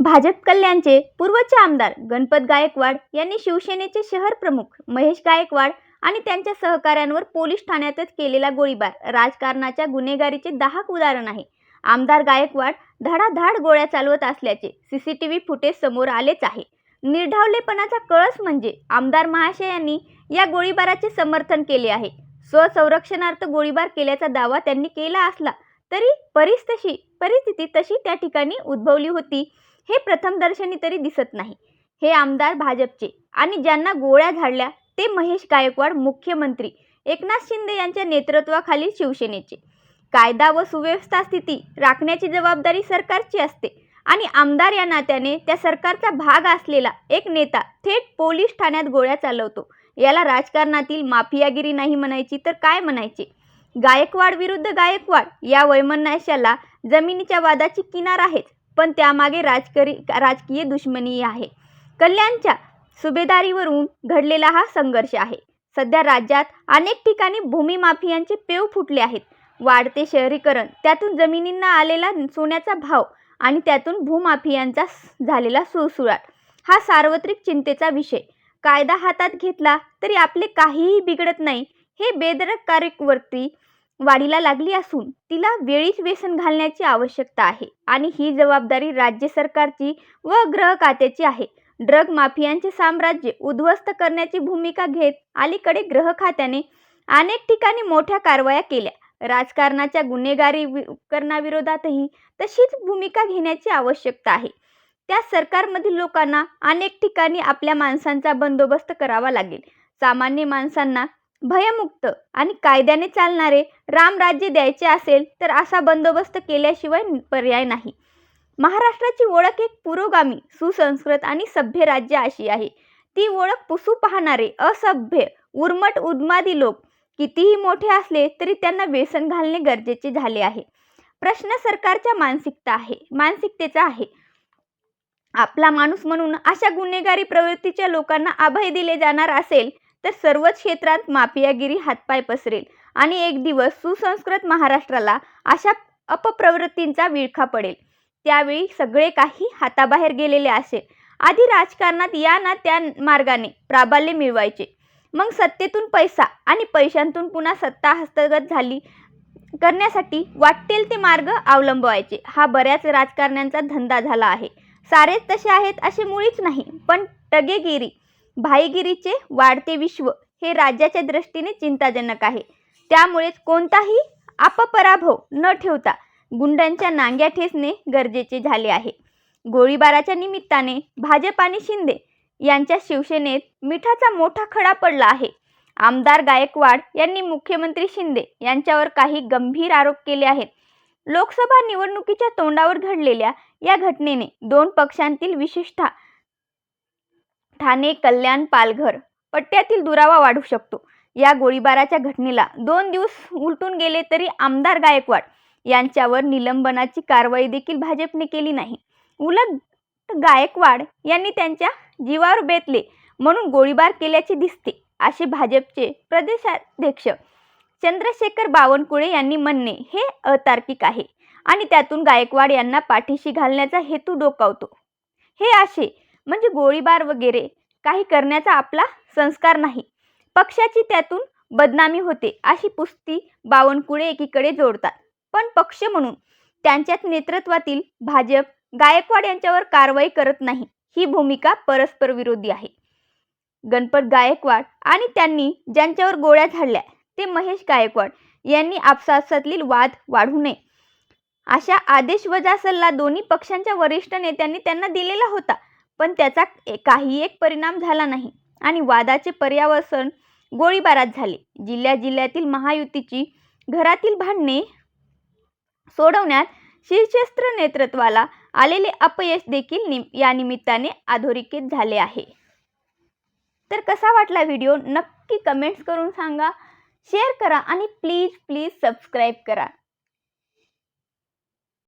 भाजप कल्याणचे पूर्वचे आमदार गणपत गायकवाड यांनी शिवसेनेचे शहर प्रमुख महेश गायकवाड आणि त्यांच्या सहकाऱ्यांवर पोलीस ठाण्यातच केलेला गोळीबार. राजकारणाच्या गुन्हेगारीचे दाहक उदाहरण आहे. आमदार गायकवाड धडाधाड गोळ्या चालवत असल्याचे सीसीटीव्ही फुटेज समोर आलेच आहे. निर्ढावलेपणाचा कळस म्हणजे आमदार महाशयांनी या गोळीबाराचे समर्थन केले आहे. स्वसंरक्षणार्थ गोळीबार केल्याचा दावा त्यांनी केला असला तरी परिस्थिती परिस्थिती तशी त्या ठिकाणी उद्भवली होती. हे प्रथमदर्शनी तरी दिसत नाही. हे आमदार भाजपचे आणि ज्यांना गोळ्या झाडल्या ते महेश गायकवाड मुख्यमंत्री. एकनाथ शिंदे यांच्या नेतृत्वाखालील शिवसेनेचे. कायदा व सुव्यवस्था स्थिती राखण्याची जबाबदारी सरकारची असते आणि आमदार या नात्याने त्या सरकारचा भाग असलेला एक नेता थेट पोलीस ठाण्यात गोळ्या चालवतो. याला राजकारणातील माफियागिरी नाही म्हणायची तर काय म्हणायचे? गायकवाड विरुद्ध गायकवाड या वैमनस्याला जमिनीच्या वादाची किनार आहेच. पण त्यामागे राजकरी राजकीय दुश्मनीही आहे. कल्याणच्या सुभेदारीवरून घडलेला हा संघर्ष आहे. सध्या राज्यात अनेक ठिकाणी भूमी माफियांचे पेव फुटले आहेत. वाढते शहरीकरण त्यातून जमिनींना आलेला सोन्याचा भाव आणि त्यातून भूमाफियांचा झालेला सुळसुळाट. हा सार्वत्रिक चिंतेचा विषय. कायदा हातात घेतला तरी आपले काहीही बिघडत नाही. हे बेदरकारकवरती वाढीला लागली असून तिला वेळीच व्यसन घालण्याची आवश्यकता आहे. आणि ही जबाबदारी राज्य सरकारची व ग्रह खात्याची आहे. ड्रग माफियांचे साम्राज्य उद्ध्वस्त करण्याची भूमिका घेत अलीकडे ग्रह खात्याने अनेक ठिकाणी मोठ्या कारवाया केल्या. राजकारणाच्या गुन्हेगारी वि- तशीच भूमिका घेण्याची आवश्यकता आहे. त्या सरकारमधील लोकांना अनेक ठिकाणी आपल्या माणसांचा बंदोबस्त करावा लागेल. सामान्य माणसांना भयमुक्त आणि कायद्याने चालणारे रामराज्य द्यायचे असेल तर असा बंदोबस्त केल्याशिवाय पर्याय नाही. महाराष्ट्राची ओळख एक पुरोगामी सुसंस्कृत आणि सभ्य राज्य अशी आहे. ती ओळख पुसू पाहणारे असभ्य उर्मट उन्मादी लोक कितीही मोठे असले तरी त्यांना व्यसन घालणे गरजेचे झाले आहे. प्रश्न सरकारच्या मानसिकता आहे मानसिकतेचा आहे. आपला माणूस म्हणून अशा गुन्हेगारी प्रवृत्तीच्या लोकांना अभय दिले जाणार असेल तर सर्वच क्षेत्रात माफियागिरी हातपाय पसरेल. आणि एक दिवस सुसंस्कृत महाराष्ट्राला अशा अपप्रवृत्तींचा विळखा पडेल. त्यावेळी सगळे काही हाताबाहेर गेलेले असेल. आधी राजकारणात या ना त्या मार्गाने प्राबल्य मिळवायचे. मग सत्तेतून पैसा आणि पैशांतून पुन्हा सत्ता हस्तगत झाली करण्यासाठी वाटेल ते मार्ग अवलंबवायचे. हा बऱ्याच राजकारण्यांचा धंदा झाला आहे. सारेच तसे आहेत असे मुळीच नाही पण टगेगिरी भाईगिरीचे वाढते विश्व हे राज्याच्या दृष्टीने चिंताजनक आहे. त्यामुळेच कोणताही अपपराभव न ठेवता गुंडांच्या नांग्या ठेचणे गरजेचे झाले आहे. गोळीबाराच्या निमित्ताने भाजप आणि शिंदे यांच्या शिवसेनेत मिठाचा मोठा खडा पडला आहे. आमदार गायकवाड यांनी मुख्यमंत्री शिंदे यांच्यावर काही गंभीर आरोप केले आहेत. लोकसभा निवडणुकीच्या तोंडावर घडलेल्या या घटनेने दोन पक्षांतील विशेषतः ठाणे कल्याण पालघर. पट्ट्यातील दुरावा वाढू शकतो. या गोळीबाराच्या घटनेला दोन दिवस उलटून गेले तरी आमदार गायकवाड यांच्यावर निलंबनाची कारवाई देखील भाजपने केली नाही. उलट गायकवाड यांनी त्यांच्या जीवावर बेतले म्हणून गोळीबार केल्याचे दिसते असे भाजपचे प्रदेशाध्यक्ष चंद्रशेखर बावनकुळे यांनी म्हणणे हे अतार्किक आहे आणि त्यातून गायकवाड यांना पाठीशी घालण्याचा हेतू डोकावतो. हे असे म्हणजे गोळीबार वगैरे काही करण्याचा आपला संस्कार नाही. पक्षाची त्यातून बदनामी होते अशी पुस्ती बावनकुळे एकीकडे जोडतात. पण पक्ष म्हणून त्यांच्याच नेतृत्वातील भाजप गायकवाड यांच्यावर कारवाई करत नाही ही भूमिका परस्पर विरोधी आहे. गणपत गायकवाड आणि त्यांनी ज्यांच्यावर गोळ्या झाडल्या ते महेश गायकवाड यांनी आपसातील वाद वाढू नये. अशा आदेश वजा सल्ला दोन्ही पक्षांच्या वरिष्ठ नेत्यांनी त्यांना दिलेला होता. पण त्याचा ए- काही एक परिणाम झाला नाही. आणि वादाचे पर्यावसन गोळीबारात झाले. जिल्ह्या जिल्ह्यातील महायुतीची घरातील भांडणे सोडवण्यात शीर्षस्त्र नेतृत्वाला आलेले अपयश देखील निम या निमित्ताने अधोरेखित झाले आहे. तर कसा वाटला व्हिडिओ? नक्की कमेंट्स करून सांगा. शेअर करा आणि प्लीज प्लीज सबस्क्राईब करा.